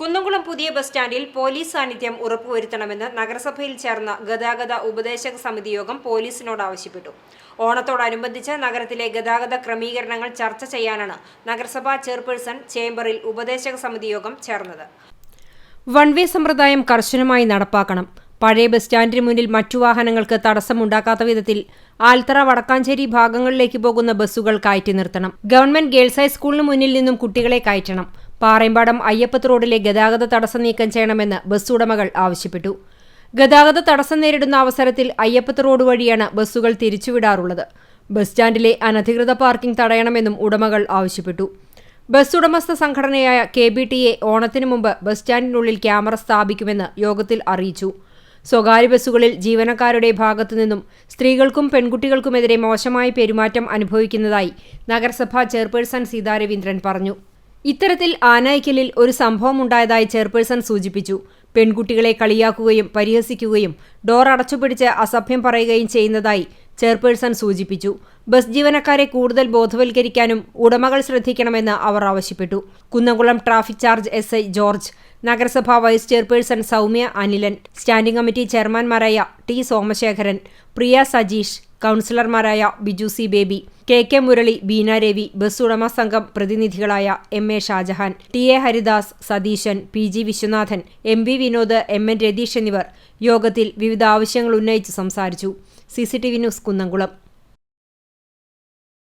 കുന്നംകുളം പുതിയ ബസ് സ്റ്റാൻഡിൽ പോലീസ് സാന്നിധ്യം ഉറപ്പുവരുത്തണമെന്ന് നഗരസഭയിൽ ചേർന്ന ഗതാഗത ഉപദേശക സമിതി യോഗം പോലീസിനോട് ആവശ്യപ്പെട്ടു. ഓണത്തോടനുബന്ധിച്ച് നഗരത്തിലെ ഗതാഗത ക്രമീകരണങ്ങൾ ചർച്ച ചെയ്യാനാണ് നഗരസഭാ ചെയർപേഴ്സൺ ചേംബറിൽ ഉപദേശക സമിതി യോഗം ചേർന്നത്. വൺ വേ സമ്പ്രദായം കർശനമായി നടപ്പാക്കണം. പഴയ ബസ് സ്റ്റാൻഡിന് മുന്നിൽ മറ്റു വാഹനങ്ങൾക്ക് തടസ്സമുണ്ടാക്കാത്ത വിധത്തിൽ ആൽത്തറ വടക്കാഞ്ചേരി ഭാഗങ്ങളിലേക്ക് പോകുന്ന ബസ്സുകൾ കയറ്റി നിർത്തണം. ഗവൺമെന്റ് ഗേൾസ് ഹൈസ്കൂളിന് മുന്നിൽ നിന്നും കുട്ടികളെ കയറ്റണം. പാറയമ്പാടം അയ്യപ്പത്ത് റോഡിലെ ഗതാഗത തടസ്സം നീക്കം ചെയ്യണമെന്ന് ബസ് ഉടമകൾ ആവശ്യപ്പെട്ടു. ഗതാഗത തടസ്സം നേരിടുന്ന അവസരത്തിൽ അയ്യപ്പത്ത് റോഡ് വഴിയാണ് ബസ്സുകൾ തിരിച്ചുവിടാറുള്ളത്. ബസ് സ്റ്റാൻഡിലെ അനധികൃത പാർക്കിംഗ് തടയണമെന്നും ഉടമകൾ ആവശ്യപ്പെട്ടു. ബസ് ഉടമസ്ഥ സംഘടനയായ കെ ബി ടി എ ഓണത്തിനു മുമ്പ് ബസ് സ്റ്റാൻഡിനുള്ളിൽ ക്യാമറ സ്ഥാപിക്കുമെന്ന് യോഗത്തിൽ അറിയിച്ചു. സ്വകാര്യ ബസ്സുകളിൽ ജീവനക്കാരുടെ ഭാഗത്തുനിന്നും സ്ത്രീകൾക്കും പെൺകുട്ടികൾക്കുമെതിരെ മോശമായ പെരുമാറ്റം അനുഭവിക്കുന്നതായി നഗരസഭാ ചെയർപേഴ്സൺ സീതാരവീന്ദ്രൻ പറഞ്ഞു. ഇത്തരത്തിൽ ആനായ്ക്കലിൽ ഒരു സംഭവം ഉണ്ടായതായി ചെയർപേഴ്സൺ സൂചിപ്പിച്ചു. പെൺകുട്ടികളെ കളിയാക്കുകയും പരിഹസിക്കുകയും ഡോർ അടച്ചുപിടിച്ച് അസഭ്യം പറയുകയും ചെയ്യുന്നതായി ചെയർപേഴ്സൺ സൂചിപ്പിച്ചു. ബസ് ജീവനക്കാരെ കൂടുതൽ ബോധവൽക്കരിക്കാനും ഉടമകൾ ശ്രദ്ധിക്കണമെന്ന് അവർ ആവശ്യപ്പെട്ടു. Kunnamkulam traffic charge S I George നഗരസഭാ vice chairperson Saumya Anilan standing committee ചെയർമാൻമാരായ T Somasekharan Priya Sajeesh കൗൺസിലർമാരായ Biju C Baby K K Murali Beena Ravi bus ഉടമ സംഘം പ്രതിനിധികളായ M A Shajahan T A Haridas Satheesan P G Viswanathan M V Vinod M N Ratheesh എന്നിവർ യോഗത്തിൽ വിവിധ ആവശ്യങ്ങൾ ഉന്നയിച്ച് സംസാരിച്ചു. C C T V news Kunnamkulam.